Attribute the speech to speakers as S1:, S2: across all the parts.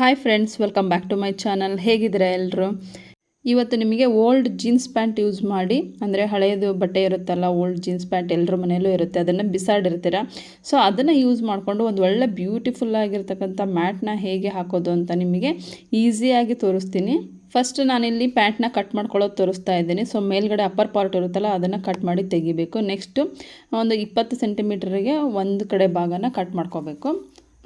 S1: Hi friends welcome back to my channel ಹೇಗಿದ್ದೀರಾ ಎಲ್ಲರೂ ಇವತ್ತು ನಿಮಗೆ ಓಲ್ಡ್ ಜೀನ್ಸ್ ಪ್ಯಾಂಟ್ ಯೂಸ್ ಮಾಡಿ, ಅಂದರೆ ಹಳೆಯದು ಬಟ್ಟೆ ಇರುತ್ತಲ್ಲ ಓಲ್ಡ್ ಜೀನ್ಸ್ ಪ್ಯಾಂಟ್ ಎಲ್ಲರ ಮನೆಯಲ್ಲೂ ಇರುತ್ತೆ, ಅದನ್ನು ಬಿಸಾಡಿರ್ತೀರ? ಸೊ ಅದನ್ನು ಯೂಸ್ ಮಾಡಿಕೊಂಡು ಒಂದು ಒಳ್ಳೆ ಬ್ಯೂಟಿಫುಲ್ ಆಗಿರ್ತಕ್ಕಂಥ ಮ್ಯಾಟ್ನ ಹೇಗೆ ಹಾಕೋದು ಅಂತ ನಿಮಗೆ ಈಸಿಯಾಗಿ ತೋರಿಸ್ತೀನಿ. ಫಸ್ಟ್ ನಾನಿಲ್ಲಿ ಪ್ಯಾಂಟ್ನ ಕಟ್ ಮಾಡ್ಕೊಳ್ಳೋದು ತೋರಿಸ್ತಾ ಇದ್ದೀನಿ. ಸೊ ಮೇಲ್ಗಡೆ ಅಪ್ಪರ್ ಪಾರ್ಟ್ ಇರುತ್ತಲ್ಲ, ಅದನ್ನು ಕಟ್ ಮಾಡಿ ತೆಗಿಬೇಕು. ನೆಕ್ಸ್ಟು ಒಂದು ಇಪ್ಪತ್ತು ಸೆಂಟಿಮೀಟ್ರಿಗೆ ಒಂದು ಕಡೆ ಭಾಗನ ಕಟ್ ಮಾಡ್ಕೋಬೇಕು.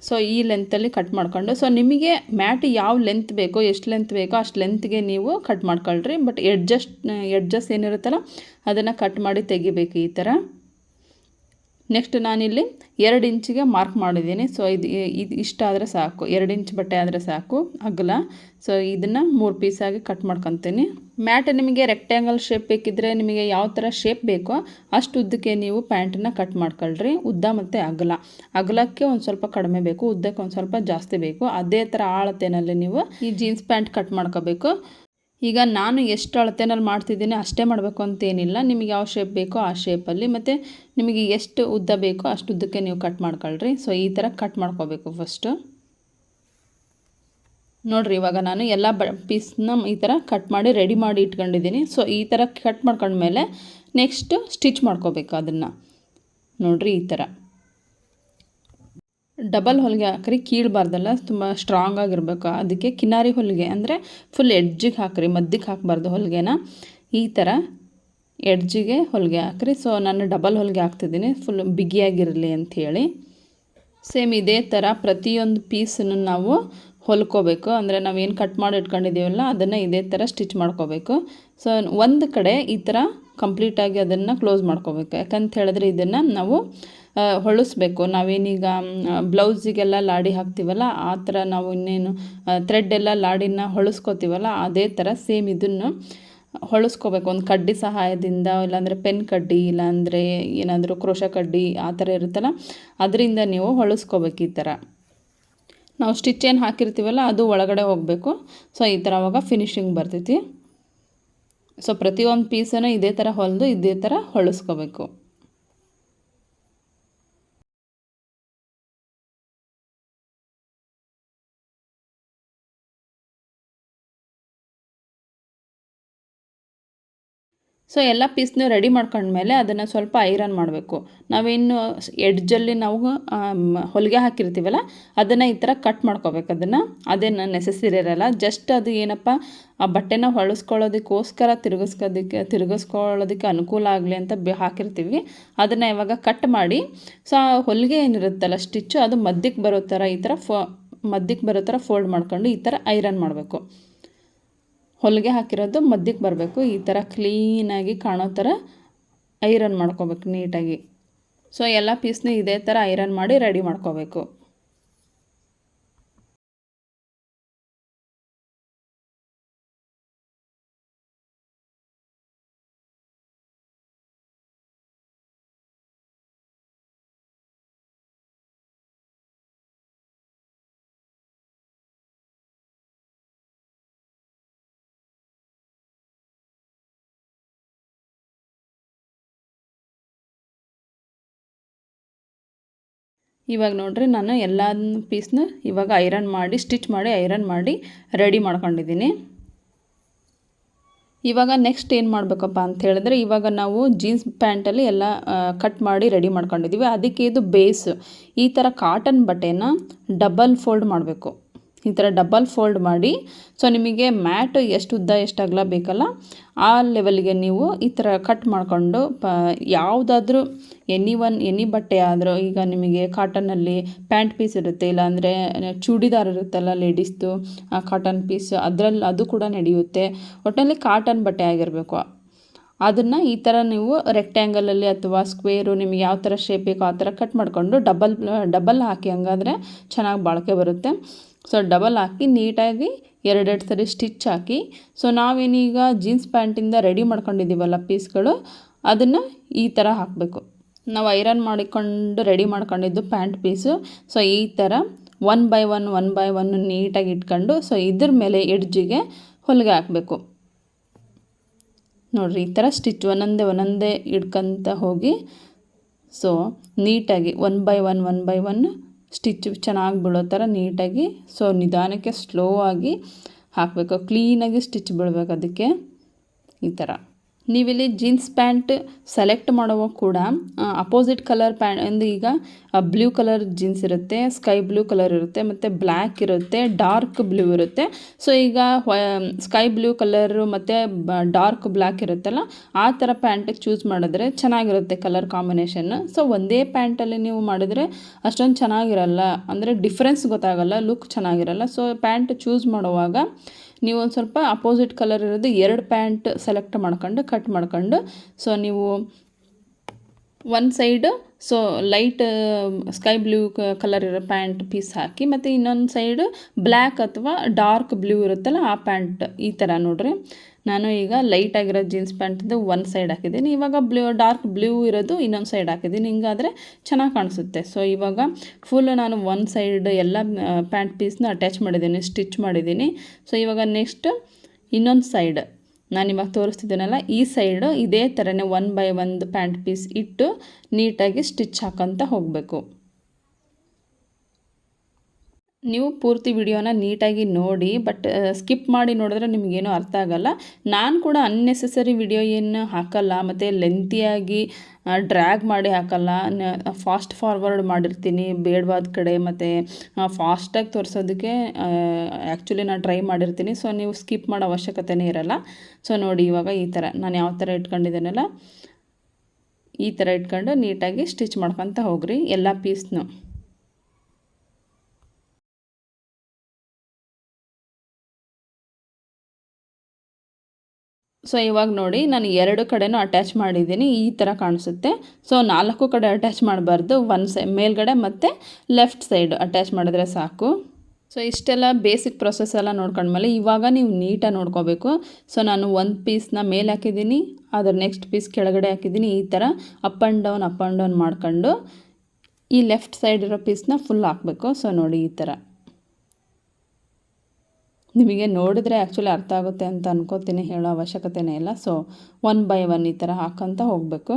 S1: ಸೊ ಈ ಲೆಂತಲ್ಲಿ ಕಟ್ ಮಾಡ್ಕೊಂಡು ಸೊ ನಿಮಗೆ ಮ್ಯಾಟ್ ಯಾವ ಲೆಂತ್ ಬೇಕೋ, ಎಷ್ಟು ಲೆಂತ್ ಬೇಕೋ ಅಷ್ಟು ಲೆಂತ್ಗೆ ನೀವು ಕಟ್ ಮಾಡ್ಕೊಳ್ರಿ. ಬಟ್ ಎಡ್ಜಸ್ಟ್ ಎಡ್ಜಸ್ ಏನಿರುತ್ತಲ್ಲ, ಅದನ್ನು ಕಟ್ ಮಾಡಿ ತೆಗಿಬೇಕು ಈ ಥರ ನೆಕ್ಸ್ಟ್ ನಾನಿಲ್ಲಿ ಎರಡು ಇಂಚಿಗೆ ಮಾರ್ಕ್ ಮಾಡಿದ್ದೀನಿ. ಸೊ ಇದು ಇದು ಇಷ್ಟ ಆದರೆ ಸಾಕು. ಎರಡು ಇಂಚ್ ಬಟ್ಟೆ ಆದರೆ ಸಾಕು. ಅಗಲ. ಸೊ ಇದನ್ನು ಮೂರು ಪೀಸಾಗಿ ಕಟ್ ಮಾಡ್ಕೊತೀನಿ. ಮ್ಯಾಟ್ ನಿಮಗೆ ರೆಕ್ಟ್ಯಾಂಗಲ್ ಶೇಪ್ ಬೇಕಿದ್ದರೆ ನಿಮಗೆ ಯಾವ ಥರ ಶೇಪ್ ಬೇಕೋ ಅಷ್ಟು ಉದ್ದಕ್ಕೆ ನೀವು ಪ್ಯಾಂಟನ್ನು ಕಟ್ ಮಾಡ್ಕೊಳ್ರಿ. ಉದ್ದ ಮತ್ತು ಅಗಲ. ಅಗಲಕ್ಕೆ ಒಂದು ಸ್ವಲ್ಪ ಕಡಿಮೆ ಬೇಕು. ಉದ್ದಕ್ಕೆ ಒಂದು ಸ್ವಲ್ಪ ಜಾಸ್ತಿ ಬೇಕು. ಅದೇ ಥರ ಆಳತೆಯಲ್ಲಿ ನೀವು ಈ ಜೀನ್ಸ್ ಪ್ಯಾಂಟ್ ಕಟ್ ಮಾಡ್ಕೋಬೇಕು. ಈಗ ನಾನು ಎಷ್ಟು ಅಳತೆನಲ್ಲಿ ಮಾಡ್ತಿದ್ದೀನಿ ಅಷ್ಟೇ ಮಾಡಬೇಕು ಅಂತೇನಿಲ್ಲ. ನಿಮಗೆ ಯಾವ ಶೇಪ್ ಬೇಕೋ ಆ ಶೇಪಲ್ಲಿ ಮತ್ತು ನಿಮಗೆ ಎಷ್ಟು ಉದ್ದ ಬೇಕೋ ಅಷ್ಟು ಉದ್ದಕ್ಕೆ ನೀವು ಕಟ್ ಮಾಡ್ಕೊಳ್ರಿ. ಸೊ ಈ ಥರ ಕಟ್ ಮಾಡ್ಕೋಬೇಕು ಫಸ್ಟು ನೋಡಿರಿ, ಇವಾಗ ನಾನು ಎಲ್ಲ ಬ ಪೀಸ್ನ ಈ ಥರ ಕಟ್ ಮಾಡಿ ರೆಡಿ ಮಾಡಿ ಇಟ್ಕೊಂಡಿದ್ದೀನಿ. ಸೊ ಈ ಥರ ಕಟ್ ಮಾಡ್ಕೊಂಡ್ಮೇಲೆ ನೆಕ್ಸ್ಟು ಸ್ಟಿಚ್ ಮಾಡ್ಕೋಬೇಕು ಅದನ್ನು. ನೋಡಿರಿ, ಈ ಥರ. ಡಬಲ್ ಹೊಲಿಗೆ ಹಾಕ್ರಿ ಕೀಳಬಾರ್ದಲ್ಲ ತುಂಬ ಸ್ಟ್ರಾಂಗ್ ಆಗಿರ್ಬೇಕು. ಅದಕ್ಕೆ ಕಿನಾರಿ ಹೊಲಿಗೆ ಅಂದರೆ ಫುಲ್ ಎಡ್ಜಿಗೆ ಹಾಕ್ರಿ, ಮದ್ದಿಗೆ ಹಾಕಬಾರ್ದು ಹೊಲಿಗೆನ. ಈ ಥರ ಎಡ್ಜಿಗೆ ಹೊಲಿಗೆ ಹಾಕ್ರಿ. ಸೊ ನಾನು ಡಬಲ್ ಹೊಲಿಗೆ ಹಾಕ್ತಿದ್ದೀನಿ ಫುಲ್ ಬಿಗಿಯಾಗಿರಲಿ ಅಂಥೇಳಿ ಸೇಮ್ ಇದೇ ಥರ ಪ್ರತಿಯೊಂದು ಪೀಸನ್ನು ನಾವು ಹೊಲ್ಕೋಬೇಕು. ಅಂದರೆ ನಾವೇನು ಕಟ್ ಮಾಡಿ ಇಟ್ಕೊಂಡಿದ್ದೀವಲ್ಲ, ಅದನ್ನು ಇದೇ ಥರ ಸ್ಟಿಚ್ ಮಾಡ್ಕೋಬೇಕು. ಸೊ ಒಂದು ಕಡೆ ಈ ಥರ ಕಂಪ್ಲೀಟಾಗಿ ಅದನ್ನು ಕ್ಲೋಸ್ ಮಾಡ್ಕೋಬೇಕು. ಯಾಕಂತ ಹೇಳಿದ್ರೆ ಇದನ್ನು ನಾವು ಹೊಳಿಸ್ಬೇಕು. ನಾವೇನೀಗ ಬ್ಲೌಸಿಗೆಲ್ಲ ಲಾಡಿ ಹಾಕ್ತೀವಲ್ಲ, ಆ ಥರ ನಾವು ಇನ್ನೇನು ಥ್ರೆಡ್ ಎಲ್ಲ ಲಾಡಿನ ಹೊಳಿಸ್ಕೋತೀವಲ್ಲ, ಅದೇ ಥರ ಸೇಮ್ ಇದನ್ನು ಹೊಳಿಸ್ಕೋಬೇಕು. ಒಂದು ಕಡ್ಡಿ ಸಹಾಯದಿಂದ, ಇಲ್ಲಾಂದರೆ ಪೆನ್ ಕಡ್ಡಿ, ಇಲ್ಲಾಂದರೆ ಏನಾದರೂ ಕ್ರೋಶ ಕಡ್ಡಿ, ಆ ಥರ ಇರುತ್ತಲ್ಲ, ಅದರಿಂದ ನೀವು ಹೊಳಿಸ್ಕೋಬೇಕು ಈ ಥರ. ನಾವು ಸ್ಟಿಚ್ ಏನು ಹಾಕಿರ್ತೀವಲ್ಲ, ಅದು ಒಳಗಡೆ ಹೋಗಬೇಕು. ಸೊ ಈ ಥರ ಅವಾಗ ಫಿನಿಶಿಂಗ್ ಬರ್ತೈತಿ. ಸೊ ಪ್ರತಿಯೊಂದು ಪೀಸನ್ನು ಇದೇ ಥರ ಹೊಲಿದು, ಇದೇ ಥರ ಹೊಳಿಸ್ಕೋಬೇಕು. ಸೊ ಎಲ್ಲ ಪೀಸ್ನ ರೆಡಿ ಮಾಡ್ಕೊಂಡ್ಮೇಲೆ ಅದನ್ನು ಸ್ವಲ್ಪ ಐರನ್ ಮಾಡಬೇಕು. ನಾವೇನು ಎಡ್ಜಲ್ಲಿ ನಾವು ಹೊಲಿಗೆ ಹಾಕಿರ್ತೀವಲ್ಲ, ಅದನ್ನು ಈ ಥರ ಕಟ್ ಮಾಡ್ಕೋಬೇಕು. ಅದನ್ನು ಅದೇನು ನೆಸೆಸರಿ ಇರಲ್ಲ. ಜಸ್ಟ್ ಅದು ಏನಪ್ಪ, ಆ ಬಟ್ಟೆನ ಹೊಳಿಸ್ಕೊಳ್ಳೋದಕ್ಕೋಸ್ಕರ ತಿರುಗಿಸ್ಕೋದಕ್ಕೆ, ತಿರುಗಿಸ್ಕೊಳ್ಳೋದಕ್ಕೆ ಅನುಕೂಲ ಆಗಲಿ ಅಂತ ಬಿ, ಹಾಕಿರ್ತೀವಿ. ಅದನ್ನು ಇವಾಗ ಕಟ್ ಮಾಡಿ, ಸೊ ಆ ಹೊಲಿಗೆ ಏನಿರುತ್ತಲ್ಲ ಸ್ಟಿಚ್ಚು ಅದು ಮದ್ದಿಗೆ ಬರೋ ಥರ ಈ ಥರ ಫೋ, ಮಧ್ಯಕ್ಕೆ ಬರೋ ಥರ ಫೋಲ್ಡ್ ಮಾಡ್ಕೊಂಡು ಈ ಥರ ಐರನ್ ಮಾಡಬೇಕು. ಹೊಲಿಗೆ ಹಾಕಿರೋದು ಮಧ್ಯಕ್ಕೆ ಬರಬೇಕು. ಈ ಥರ ಕ್ಲೀನಾಗಿ ಕಾಣೋ ಥರ ಐರನ್ ಮಾಡ್ಕೋಬೇಕು ನೀಟಾಗಿ. ಸೊ ಎಲ್ಲ ಪೀಸ್ನ ಇದೇ ಥರ ಐರನ್ ಮಾಡಿ ರೆಡಿ ಮಾಡ್ಕೋಬೇಕು. ಇವಾಗ ನೋಡ್ರಿ ನಾನು ಎಲ್ಲ ಪೀಸ್ನ ಇವಾಗ ಐರನ್ ಮಾಡಿ ಸ್ಟಿಚ್ ಮಾಡಿ ಐರನ್ ಮಾಡಿ ರೆಡಿ ಮಾಡ್ಕೊಂಡಿದ್ದೀನಿ. ಇವಾಗ ನೆಕ್ಸ್ಟ್ ಏನು ಮಾಡಬೇಕಪ್ಪ ಅಂತ ಹೇಳಿದ್ರೆ, ಇವಾಗ ನಾವು ಜೀನ್ಸ್ ಪ್ಯಾಂಟಲ್ಲಿ ಎಲ್ಲ ಕಟ್ ಮಾಡಿ ರೆಡಿ ಮಾಡ್ಕೊಂಡಿದ್ದೀವಿ ಅದಕ್ಕೆ ಇದು ಬೇಸ್ ಈ ಥರ ಕಾಟನ್ ಬಟ್ಟೆನ ಡಬಲ್ ಫೋಲ್ಡ್ ಮಾಡಬೇಕು. ಈ ಥರ ಡಬಲ್ ಫೋಲ್ಡ್ ಮಾಡಿ, ಸೊ ನಿಮಗೆ ಮ್ಯಾಟ್ ಎಷ್ಟು ಉದ್ದ ಎಷ್ಟು ಅಗಲ ಬೇಕಲ್ಲ, ಆ ಲೆವೆಲ್ಗೆ ನೀವು ಈ ಥರ ಕಟ್ ಮಾಡಿಕೊಂಡು, ಪ, ಯಾವುದಾದ್ರೂ ಎನಿ ಒನ್, ಎನಿ ಬಟ್ಟೆ ಆದರೂ, ಈಗ ನಿಮಗೆ ಕಾಟನಲ್ಲಿ ಪ್ಯಾಂಟ್ ಪೀಸ್ ಇರುತ್ತೆ, ಇಲ್ಲಾಂದರೆ ಚೂಡಿದಾರ್ ಇರುತ್ತಲ್ಲ ಲೇಡೀಸ್ದು ಕಾಟನ್ ಪೀಸ್ ಅದರಲ್ಲಿ ಅದು ಕೂಡ ನಡೆಯುತ್ತೆ. ಒಟ್ಟಿನಲ್ಲಿ ಕಾಟನ್ ಬಟ್ಟೆ ಆಗಿರಬೇಕು. ಅದನ್ನು ಈ ಥರ ನೀವು ರೆಕ್ಟ್ಯಾಂಗಲಲ್ಲಿ ಅಥವಾ ಸ್ಕ್ವೇರು ನಿಮಗೆ ಯಾವ ಥರ ಶೇಪ್ ಬೇಕೋ ಆ ಥರ ಕಟ್ ಮಾಡಿಕೊಂಡು ಡಬಲ್ ಡಬಲ್ ಹಾಕಿ ಹಂಗಾದ್ರೆ ಚೆನ್ನಾಗಿ ಬಾಳಿಕೆ ಬರುತ್ತೆ. ಸೊ ಡಬಲ್ ಹಾಕಿ, ನೀಟಾಗಿ ಎರಡೆರಡು ಸರಿ ಸ್ಟಿಚ್ ಹಾಕಿ. ಸೊ ನಾವೇನೀಗ ಜೀನ್ಸ್ ಪ್ಯಾಂಟಿಂದ ರೆಡಿ ಮಾಡ್ಕೊಂಡಿದ್ದೀವಲ್ಲ ಪೀಸ್ಗಳು ಅದನ್ನು ಈ ಥರ ಹಾಕಬೇಕು. ನಾವು ಐರನ್ ಮಾಡಿಕೊಂಡು ರೆಡಿ ಮಾಡ್ಕೊಂಡಿದ್ದು ಪ್ಯಾಂಟ್ ಪೀಸು ಸೊ ಈ ಥರ one by one one by one ನೀಟಾಗಿ ಇಟ್ಕೊಂಡು ಸೊ ಇದ್ರ ಮೇಲೆ ಎಡ್ಜಿಗೆ ಹೊಲಿಗೆ ಹಾಕಬೇಕು. ನೋಡಿರಿ, ಈ ಥರ ಸ್ಟಿಚ್ ಒಂದೊಂದೇ ಒಂದೊಂದೇ ಇಡ್ಕೊತ ಹೋಗಿ ಸೊ ನೀಟಾಗಿ one by one one by one stitch ಚೆನ್ನಾಗಿ ಬೀಳೋ ಥರ ನೀಟಾಗಿ, ಸೊ ನಿಧಾನಕ್ಕೆ ಸ್ಲೋ ಆಗಿ ಹಾಕಬೇಕು. ಕ್ಲೀನಾಗಿ ಸ್ಟಿಚ್ ಬೀಳ್ಬೇಕು ಅದಕ್ಕೆ. ಈ ಥರ. ನೀವಿಲ್ಲಿ ಜೀನ್ಸ್ ಪ್ಯಾಂಟ್ ಸೆಲೆಕ್ಟ್ ಮಾಡುವಾಗ ಕೂಡ ಅಪೋಸಿಟ್ ಕಲರ್ ಪ್ಯಾಂಟ್ ಅಂದರೆ ಈಗ ಬ್ಲೂ ಕಲರ್ ಜೀನ್ಸ್ ಇರುತ್ತೆ, ಸ್ಕೈ ಬ್ಲೂ ಕಲರ್ ಇರುತ್ತೆ, ಮತ್ತು ಬ್ಲ್ಯಾಕ್ ಇರುತ್ತೆ, ಡಾರ್ಕ್ ಬ್ಲೂ ಇರುತ್ತೆ. ಸೊ, ಈಗ ಸ್ಕೈ ಬ್ಲೂ ಕಲರು ಮತ್ತು ಡಾರ್ಕ್ ಬ್ಲ್ಯಾಕ್ ಇರುತ್ತಲ್ಲ, ಆ ಥರ ಪ್ಯಾಂಟ್ ಚೂಸ್ ಮಾಡಿದ್ರೆ ಚೆನ್ನಾಗಿರುತ್ತೆ ಕಲರ್ ಕಾಂಬಿನೇಷನ್. ಸೊ, ಒಂದೇ ಪ್ಯಾಂಟಲ್ಲಿ ನೀವು ಮಾಡಿದರೆ ಅಷ್ಟೊಂದು ಚೆನ್ನಾಗಿರಲ್ಲ, ಅಂದರೆ ಡಿಫ್ರೆನ್ಸ್ ಗೊತ್ತಾಗಲ್ಲ, ಲುಕ್ ಚೆನ್ನಾಗಿರಲ್ಲ. ಸೊ, ಪ್ಯಾಂಟ್ ಚೂಸ್ ಮಾಡುವಾಗ ನೀವು ಒಂದು ಸ್ವಲ್ಪ ಅಪೋಸಿಟ್ ಕಲರ್ ಇರೋದು ಎರಡು ಪ್ಯಾಂಟ್ ಸೆಲೆಕ್ಟ್ ಮಾಡ್ಕೊಂಡು ಕಟ್ ಮಾಡ್ಕೊಂಡು ಸೊ ನೀವು ಒಂದು side so light sky blue colour ಇರೋ ಪ್ಯಾಂಟ್ ಪೀಸ್ ಹಾಕಿ, ಮತ್ತು ಇನ್ನೊಂದು ಸೈಡ್ ಬ್ಲ್ಯಾಕ್ ಅಥವಾ ಡಾರ್ಕ್ ಬ್ಲೂ ಇರುತ್ತಲ್ಲ ಆ ಪ್ಯಾಂಟ್ ಈ ಥರ ನೋಡ್ರಿ. ನಾನು ಈಗ ಲೈಟ್ ಆಗಿರೋ ಜೀನ್ಸ್ ಪ್ಯಾಂಟ್ದು ಒಂದು ಸೈಡ್ ಹಾಕಿದ್ದೀನಿ. ಇವಾಗ ಬ್ಲೂ ಡಾರ್ಕ್ ಬ್ಲೂ ಇರೋದು ಇನ್ನೊಂದು ಸೈಡ್ ಹಾಕಿದ್ದೀನಿ. ಹಿಂಗಾದರೆ ಚೆನ್ನಾಗಿ ಕಾಣಿಸುತ್ತೆ. ಸೊ ಇವಾಗ ಫುಲ್ಲು ನಾನು ಒಂದು ಸೈಡ್ ಎಲ್ಲ ಪ್ಯಾಂಟ್ ಪೀಸ್ನ ಅಟ್ಯಾಚ್ ಮಾಡಿದ್ದೀನಿ ಸ್ಟಿಚ್ ಮಾಡಿದ್ದೀನಿ. ಸೊ ಇವಾಗ ನೆಕ್ಸ್ಟ್ ಇನ್ನೊಂದು ಸೈಡ್ ನಾನು ಇವಾಗ ತೋರಿಸ್ತಿದ್ದೀನಲ್ಲ, ಈ ಸೈಡು ಇದೇ ಥರನೇ ಒನ್ ಬೈ ಒಂದು ಪ್ಯಾಂಟ್ ಪೀಸ್ ಇಟ್ಟು ನೀಟಾಗಿ ಸ್ಟಿಚ್ ಹಾಕೋಂತ ಹೋಗಬೇಕು. ನೀವು ಪೂರ್ತಿ ವಿಡಿಯೋನ ನೀಟಾಗಿ ನೋಡಿ, ಬಟ್ ಸ್ಕಿಪ್ ಮಾಡಿ ನೋಡಿದ್ರೆ ನಿಮಗೇನು ಅರ್ಥ ಆಗಲ್ಲ. ನಾನು ಕೂಡ ಅನ್ನೆಸೆಸರಿ ವಿಡಿಯೋ ಏನು ಹಾಕಲ್ಲ, ಮತ್ತು ಲೆಂತಿಯಾಗಿ ಡ್ರ್ಯಾಗ್ ಮಾಡಿ ಹಾಕಲ್ಲ. ಫಾಸ್ಟ್ ಫಾರ್ವರ್ಡ್ ಮಾಡಿರ್ತೀನಿ, ಬೇಡವಾದ ಕಡೆ, ಮತ್ತು ಫಾಸ್ಟಾಗಿ ತೋರಿಸೋದಕ್ಕೆ ಆ್ಯಕ್ಚುಲಿ ನಾನು ಟ್ರೈ ಮಾಡಿರ್ತೀನಿ. ಸೊ ನೀವು ಸ್ಕಿಪ್ ಮಾಡೋ ಅವಶ್ಯಕತೆನೇ ಇರಲ್ಲ. ಸೊ ನೋಡಿ ಇವಾಗ ಈ ಥರ ನಾನು ಯಾವ ಥರ ಇಟ್ಕೊಂಡಿದ್ದೇನೆಲ್ಲ? ಈ ಥರ ಇಟ್ಕೊಂಡು ನೀಟಾಗಿ ಸ್ಟಿಚ್ ಮಾಡ್ಕೊತ ಹೋಗ್ರಿ, ಎಲ್ಲ ಪೀಸ್ನು ಸೊ ಇವಾಗ ನೋಡಿ ನಾನು ಎರಡು ಕಡೆನೂ ಅಟ್ಯಾಚ್ ಮಾಡಿದ್ದೀನಿ, ಈ ಥರ ಕಾಣಿಸುತ್ತೆ. ಸೊ ನಾಲ್ಕು ಕಡೆ ಅಟ್ಯಾಚ್ ಮಾಡಬಾರ್ದು ಒನ್ ಸೈ ಮೇಲ್ಗಡೆ ಮತ್ತು ಲೆಫ್ಟ್ ಸೈಡ್ ಅಟ್ಯಾಚ್ ಮಾಡಿದ್ರೆ ಸಾಕು. ಸೊ ಇಷ್ಟೆಲ್ಲ ಬೇಸಿಕ್ ಪ್ರೊಸೆಸ್ ಎಲ್ಲ ನೋಡ್ಕೊಂಡ್ಮೇಲೆ ಇವಾಗ ನೀವು ನೀಟಾಗಿ ನೋಡ್ಕೋಬೇಕು. ಸೊ ನಾನು ಒಂದು ಪೀಸ್ನ ಮೇಲೆ ಹಾಕಿದ್ದೀನಿ, ಅದರ ನೆಕ್ಸ್ಟ್ ಪೀಸ್ ಕೆಳಗಡೆ ಹಾಕಿದ್ದೀನಿ, ಈ ಥರ up and down up and down ಮಾಡ್ಕೊಂಡು ಈ ಲೆಫ್ಟ್ ಸೈಡ್ ಇರೋ ಪೀಸ್ನ ಫುಲ್ ಹಾಕಬೇಕು. ಸೊ ನೋಡಿ ಈ ಥರ ನಿಮಗೆ ನೋಡಿದ್ರೆ ಆ್ಯಕ್ಚುಲಿ ಅರ್ಥ ಆಗುತ್ತೆ ಅಂತ ಅನ್ಕೋತೀನಿ ಹೇಳೋ ಅವಶ್ಯಕತೆನೇ ಇಲ್ಲ. ಸೊ ಒನ್ ಬೈ ಒನ್ ಈ ಥರ ಹಾಕೋಂತ ಹೋಗಬೇಕು.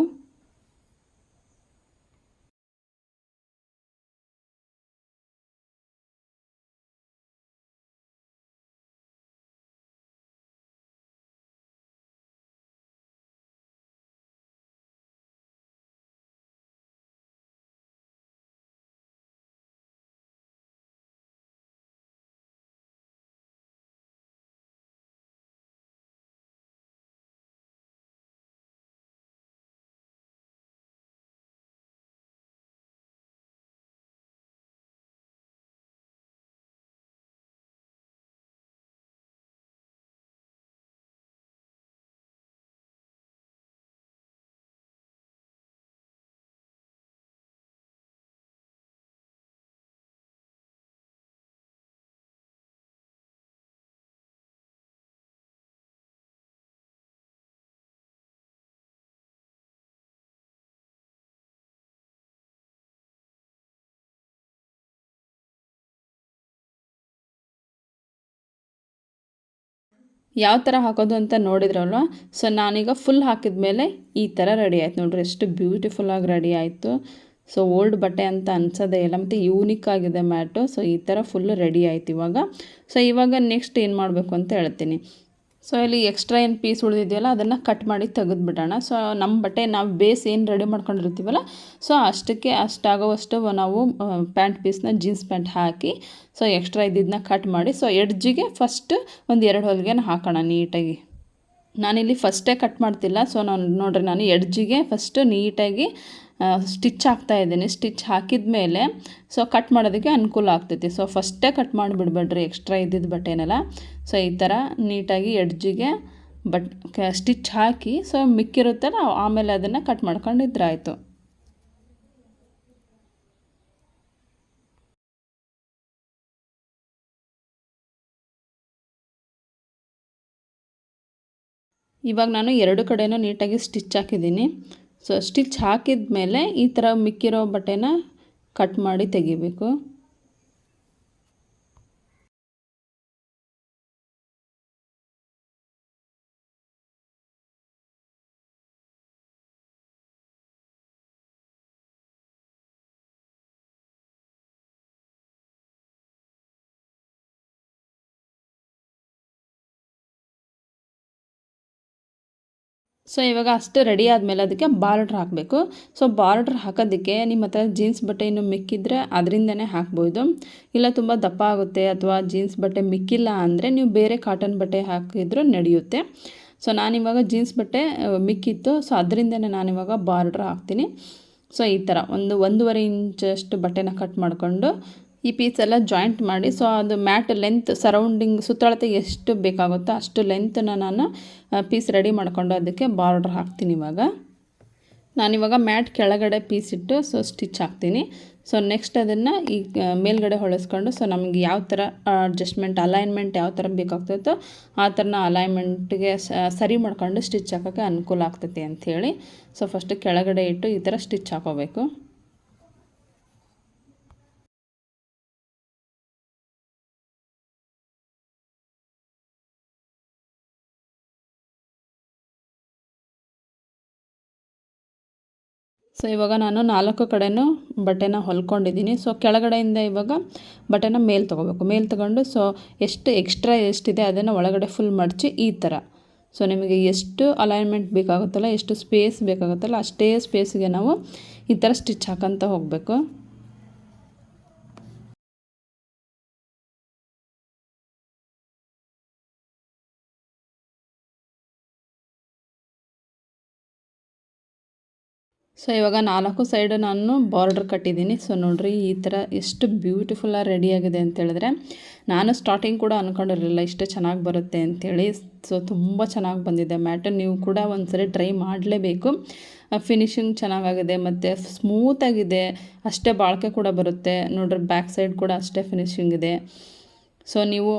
S1: ಯಾವ ಥರ ಹಾಕೋದು ಅಂತ ನೋಡಿದ್ರಲ್ವ? ಸೊ ನಾನೀಗ ಫುಲ್ ಹಾಕಿದ ಮೇಲೆ ಈ ಥರ ರೆಡಿ ಆಯ್ತು. ನೋಡಿರಿ, ಎಷ್ಟು ಬ್ಯೂಟಿಫುಲ್ಲಾಗಿ ರೆಡಿ ಆಯಿತು. ಸೊ ಓಲ್ಡ್ ಬಟ್ಟೆ ಅಂತ ಅನ್ಸೋದೇ ಇಲ್ಲ. ಮತ್ತು ಯೂನಿಕ್ ಆಗಿದೆ ಮ್ಯಾಟು. ಸೊ ಈ ಥರ ಫುಲ್ ರೆಡಿ ಆಯ್ತು ಇವಾಗ. ಸೊ ಇವಾಗ ನೆಕ್ಸ್ಟ್ ಏನು ಮಾಡಬೇಕು ಅಂತ ಹೇಳ್ತೀನಿ. ಸೊ ಇಲ್ಲಿ ಎಕ್ಸ್ಟ್ರಾ ಏನು ಪೀಸ್ ಉಳಿದಿದೆಯಲ್ಲ, ಅದನ್ನು ಕಟ್ ಮಾಡಿ ತೆಗೆದುಬಿಡೋಣ. ಸೊ ನಮ್ಮ ಬಟ್ಟೆ ನಾವು ಬೇಸ್ ಏನು ರೆಡಿ ಮಾಡ್ಕೊಂಡಿರ್ತೀವಲ್ಲ ಸೊ ಅಷ್ಟಕ್ಕೆ ಅಷ್ಟಾಗೋವಷ್ಟು ನಾವು ಪ್ಯಾಂಟ್ ಪೀಸ್ನ ಜೀನ್ಸ್ ಪ್ಯಾಂಟ್ ಹಾಕಿ ಸೊ ಎಕ್ಸ್ಟ್ರಾ ಇದ್ದಿದ್ದನ್ನ ಕಟ್ ಮಾಡಿ ಸೊ ಎಡ್ಜಿಗೆ ಫಸ್ಟ್ ಒಂದು ಎರಡು ಹೊಲಿಗೆನ ಹಾಕೋಣ ನೀಟಾಗಿ. ನಾನಿಲ್ಲಿ ಫಸ್ಟೇ ಕಟ್ ಮಾಡ್ತಿಲ್ಲ ಸೊ ನಾನು ನೋಡಿರಿ, ನಾನು ಎಡ್ಜಿಗೆ ಫಸ್ಟು ನೀಟಾಗಿ ಸ್ಟಿಚ್ ಹಾಕ್ತಾ ಇದ್ದೀನಿ. ಸ್ಟಿಚ್ ಹಾಕಿದ ಮೇಲೆ ಸೊ ಕಟ್ ಮಾಡೋದಕ್ಕೆ ಅನುಕೂಲ ಆಗ್ತೈತಿ. ಸೊ ಫಸ್ಟೇ ಕಟ್ ಮಾಡಿಬಿಡ್ಬೇಡ್ರಿ ಎಕ್ಸ್ಟ್ರಾ ಇದ್ದಿದ್ದ ಬಟ್ಟೆನೆಲ್ಲ. ಸೊ ಈ ಥರ ನೀಟಾಗಿ ಎಡ್ಜಿಗೆ ಬಟ್ ಸ್ಟಿಚ್ ಹಾಕಿ ಸೊ ಮಿಕ್ಕಿರುತ್ತಲ್ಲ ಆಮೇಲೆ ಅದನ್ನು ಕಟ್ ಮಾಡ್ಕೊಂಡಿದ್ರೆ ಆಯಿತು ಇವಾಗ ನಾನು ಎರಡು ಕಡೆಯೂ ನೀಟಾಗಿ ಸ್ಟಿಚ್ ಹಾಕಿದ್ದೀನಿ. ಸೊ ಸ್ಟಿಚ್ ಹಾಕಿದ ಮೇಲೆ ಈ ಥರ ಮಿಕ್ಕಿರೋ ಬಟ್ಟೆನ ಕಟ್ ಮಾಡಿ ತೆಗಿಬೇಕು. ಸೊ ಇವಾಗ ಅಷ್ಟು ರೆಡಿ ಆದಮೇಲೆ ಅದಕ್ಕೆ ಬಾರ್ಡ್ರ್ ಹಾಕಬೇಕು. ಸೊ ಬಾರ್ಡ್ರ್ ಹಾಕೋದಕ್ಕೆ ನಿಮ್ಮ ಹತ್ರ ಜೀನ್ಸ್ ಬಟ್ಟೆ ಇನ್ನು ಮಿಕ್ಕಿದ್ರೆ ಅದರಿಂದನೇ ಹಾಕ್ಬೋದು. ಇಲ್ಲ ತುಂಬ ದಪ್ಪ ಆಗುತ್ತೆ ಅಥವಾ ಜೀನ್ಸ್ ಬಟ್ಟೆ ಮಿಕ್ಕಿಲ್ಲ ಅಂದರೆ ನೀವು ಬೇರೆ ಕಾಟನ್ ಬಟ್ಟೆ ಹಾಕಿದ್ರೂ ನಡೆಯುತ್ತೆ. ಸೊ ನಾನಿವಾಗ ಜೀನ್ಸ್ ಬಟ್ಟೆ ಮಿಕ್ಕಿತ್ತು. ಸೊ ಅದರಿಂದನೇ ನಾನಿವಾಗ ಬಾರ್ಡ್ರ್ ಹಾಕ್ತೀನಿ. ಸೊ ಈ ಥರ ಒಂದು ಒಂದೂವರೆ ಇಂಚಷ್ಟು ಬಟ್ಟೆನ ಕಟ್ ಮಾಡಿಕೊಂಡು ಈ ಪೀಸ್ ಎಲ್ಲ ಜಾಯಿಂಟ್ ಮಾಡಿ ಸೊ ಅದು ಮ್ಯಾಟ್ ಲೆಂತ್ ಸರೌಂಡಿಂಗ್ ಸುತ್ತಳತೆ ಎಷ್ಟು ಬೇಕಾಗುತ್ತೋ ಅಷ್ಟು ಲೆಂತನ್ನ ನಾನು ಪೀಸ್ ರೆಡಿ ಮಾಡಿಕೊಂಡು ಅದಕ್ಕೆ ಬಾರ್ಡ್ರ್ ಹಾಕ್ತೀನಿ ಇವಾಗ. ನಾನಿವಾಗ ಮ್ಯಾಟ್ ಕೆಳಗಡೆ ಪೀಸ್ ಇಟ್ಟು ಸೊ ಸ್ಟಿಚ್ ಹಾಕ್ತೀನಿ. ಸೊ ನೆಕ್ಸ್ಟ್ ಅದನ್ನು ಈ ಮೇಲ್ಗಡೆ ಹೊಳೆಸ್ಕೊಂಡು ಸೊ ನಮಗೆ ಯಾವ ಥರ ಅಡ್ಜಸ್ಟ್ಮೆಂಟ್ ಅಲೈನ್ಮೆಂಟ್ ಯಾವ ಥರ ಬೇಕಾಗ್ತೈತೋ ಆ ಥರನ ಅಲೈನ್ಮೆಂಟ್ಗೆ ಸರಿ ಮಾಡ್ಕೊಂಡು ಸ್ಟಿಚ್ ಹಾಕೋಕ್ಕೆ ಅನುಕೂಲ ಆಗ್ತೈತಿ ಅಂಥೇಳಿ. ಸೊ ಫಸ್ಟ್ ಕೆಳಗಡೆ ಇಟ್ಟು ಈ ಥರ ಸ್ಟಿಚ್ ಹಾಕೋಬೇಕು. ಸೊ ಇವಾಗ ನಾನು ನಾಲ್ಕು ಕಡೆನೂ ಬಟ್ಟೆನ ಹೊಲ್ಕೊಂಡಿದ್ದೀನಿ. ಸೊ ಕೆಳಗಡೆಯಿಂದ ಇವಾಗ ಬಟ್ಟೆನ ಮೇಲೆ ತೊಗೋಬೇಕು. ಮೇಲೆ ತೊಗೊಂಡು ಸೊ ಎಷ್ಟು ಎಕ್ಸ್ಟ್ರಾ ಎಷ್ಟಿದೆ ಅದನ್ನು ಒಳಗಡೆ ಫುಲ್ ಮಡಚಿ ಈ ಥರ ಸೊ ನಿಮಗೆ ಎಷ್ಟು ಅಲೈನ್ಮೆಂಟ್ ಬೇಕಾಗುತ್ತಲ್ಲ, ಎಷ್ಟು ಸ್ಪೇಸ್ ಬೇಕಾಗುತ್ತಲ್ಲ, ಅಷ್ಟೇ ಸ್ಪೇಸ್ಗೆ ನಾವು ಈ ಥರ ಸ್ಟಿಚ್ ಹಾಕೋಂತ ಹೋಗಬೇಕು. ಸೊ ಇವಾಗ ನಾಲ್ಕು ಸೈಡ್ ನಾನು ಬಾರ್ಡ್ರ್ ಕಟ್ಟಿದ್ದೀನಿ. ಸೊ ನೋಡಿರಿ, ಈ ಥರ ಎಷ್ಟು ಬ್ಯೂಟಿಫುಲ್ಲಾಗಿ ರೆಡಿಯಾಗಿದೆ ಅಂತೇಳಿದ್ರೆ ನಾನು ಸ್ಟಾರ್ಟಿಂಗ್ ಕೂಡ ಅಂದ್ಕೊಂಡಿರಲಿಲ್ಲ ಇಷ್ಟು ಚೆನ್ನಾಗಿ ಬರುತ್ತೆ ಅಂಥೇಳಿ ಸೊ ತುಂಬ ಚೆನ್ನಾಗಿ ಬಂದಿದೆ. ಮ್ಯಾಟರ್ ನೀವು ಕೂಡ ಒಂದ್ಸರಿ ಟ್ರೈ ಮಾಡಲೇಬೇಕು. ಫಿನಿಶಿಂಗ್ ಚೆನ್ನಾಗಾಗಿದೆ, ಮತ್ತು ಸ್ಮೂತಾಗಿದೆ ಅಷ್ಟೇ ಬಾಳಿಕೆ ಕೂಡ ಬರುತ್ತೆ. ನೋಡ್ರಿ ಬ್ಯಾಕ್ ಸೈಡ್ ಕೂಡ ಅಷ್ಟೇ ಫಿನಿಶಿಂಗ್ ಇದೆ. ಸೊ ನೀವು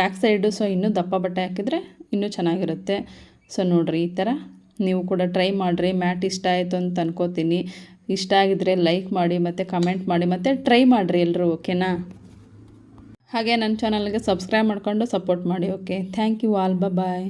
S1: ಬ್ಯಾಕ್ ಸೈಡು ಸೊ ಇನ್ನೂ ದಪ್ಪ ಬಟ್ಟೆ ಹಾಕಿದರೆ ಇನ್ನೂ ಚೆನ್ನಾಗಿರುತ್ತೆ. ಸೊ ನೋಡಿರಿ, ಈ ಥರ ನೀವು ಕೂಡ ಟ್ರೈ ಮಾಡಿರಿ. ಮ್ಯಾಟ್ ಇಷ್ಟ ಆಯಿತು ಅಂತ ಅನ್ಕೋತೀನಿ. ಇಷ್ಟ ಆಗಿದ್ರೆ ಲೈಕ್ ಮಾಡಿ ಮತ್ತು ಕಮೆಂಟ್ ಮಾಡಿ ಮತ್ತು ಟ್ರೈ ಮಾಡಿರಿ ಎಲ್ಲರೂ ಓಕೆನಾ ಹಾಗೆ ನನ್ನ ಚಾನಲ್ಗೆ ಸಬ್ಸ್ಕ್ರೈಬ್ ಮಾಡಿಕೊಂಡು ಸಪೋರ್ಟ್ ಮಾಡಿ okay thank you all bye